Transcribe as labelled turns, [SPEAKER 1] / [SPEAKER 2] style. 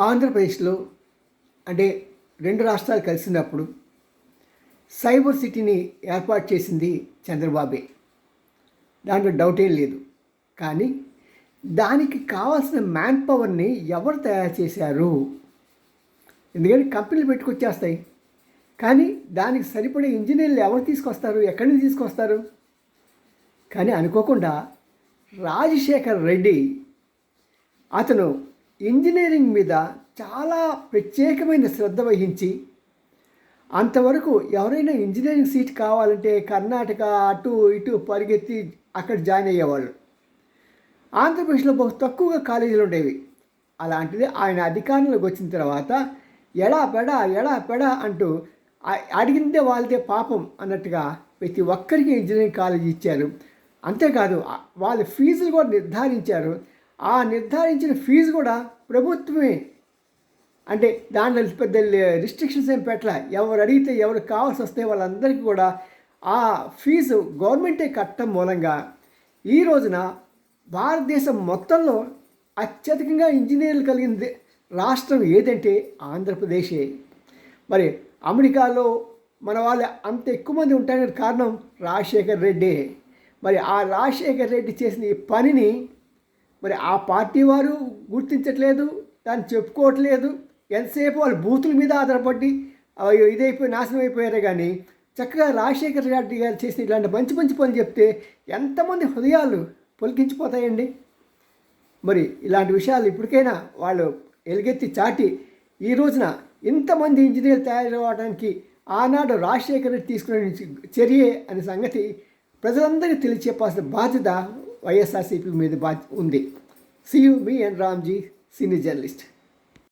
[SPEAKER 1] ఆంధ్రప్రదేశ్లో అంటే రెండు రాష్ట్రాలు కలిసినప్పుడు సైబర్ సిటీని ఏర్పాటు చేసింది చంద్రబాబే. దాంట్లో డౌట్ ఏం లేదు. కానీ దానికి కావాల్సిన మ్యాన్ పవర్ని ఎవరు తయారు చేశారు? ఎందుకంటే కంపెనీలు పెట్టుకొచ్చేస్తాయి. కానీ దానికి సరిపడే ఇంజనీర్లు ఎవరు తీసుకొస్తారు? ఎక్కడి నుంచి తీసుకొస్తారు? కానీ అనుకోకుండా రాజశేఖర్ రెడ్డి అతను ఇంజనీరింగ్ మీద చాలా ప్రత్యేకమైన శ్రద్ధ వహించి అంతవరకు ఎవరైనా ఇంజనీరింగ్ సీట్ కావాలంటే కర్ణాటక అటు ఇటు పరిగెత్తి అక్కడ జాయిన్ అయ్యేవాళ్ళు. ఆంధ్రప్రదేశ్లో బహు తక్కువగా కాలేజీలు ఉండేవి. అలాంటిది ఆయన అధికారంలోకి వచ్చిన తర్వాత ఎడా పెడా ఎడా పెడా అంటూ అడిగిందే వాళ్ళదే పాపం అన్నట్టుగా ప్రతి ఒక్కరికి ఇంజనీరింగ్ కాలేజ్ ఇచ్చారు. అంతేకాదు వాళ్ళ ఫీజులు కూడా నిర్ధారించారు. ఆ నిర్ధారించిన ఫీజు కూడా ప్రభుత్వమే. అంటే దాంట్లో పెద్ద రిస్ట్రిక్షన్స్ ఏం పెట్టలే? ఎవరు అడిగితే ఎవరు కావాల్సి వస్తే వాళ్ళందరికీ కూడా ఆ ఫీజు గవర్నమెంటే కట్టడం మూలంగా ఈ రోజున భారతదేశం మొత్తంలో అత్యధికంగా ఇంజనీర్లు కలిగింది రాష్ట్రం ఏదంటే ఆంధ్రప్రదేశే. మరి అమెరికాలో మన వాళ్ళు అంత ఎక్కువ మంది ఉంటారనే కారణం రాజశేఖర్ రెడ్డి. మరి ఆ రాజశేఖర్ రెడ్డి చేసిన ఈ పనిని మరి ఆ పార్టీ వారు గుర్తించట్లేదు దాన్ని చెప్పుకోవట్లేదు. ఎంతసేపు వాళ్ళు బూతుల మీద ఆధారపడి అయ్యో ఇదైపోయి నాశనం అయిపోయారే కానీ చక్కగా రాజశేఖర్ రెడ్డి గారు చేసిన ఇలాంటి మంచి మంచి పనులు చెప్తే ఎంతమంది హృదయాలు పొలికించిపోతాయండి. మరి ఇలాంటి విషయాలు ఇప్పటికైనా వాళ్ళు ఎలుగెత్తి చాటి ఈ రోజున ఇంతమంది ఇంజనీర్లు తయారవడానికి ఆనాడు రాజశేఖర్ రెడ్డి తీసుకునే చర్యే అనే సంగతి ప్రజలందరికీ తెలియచెప్పాల్సిన బాధ్యత వైఎస్ఆర్సీపీ మీద బాధ్య ఉంది. సియు మీ అండ్ రామ్జీ సీనియర్ జర్నలిస్ట్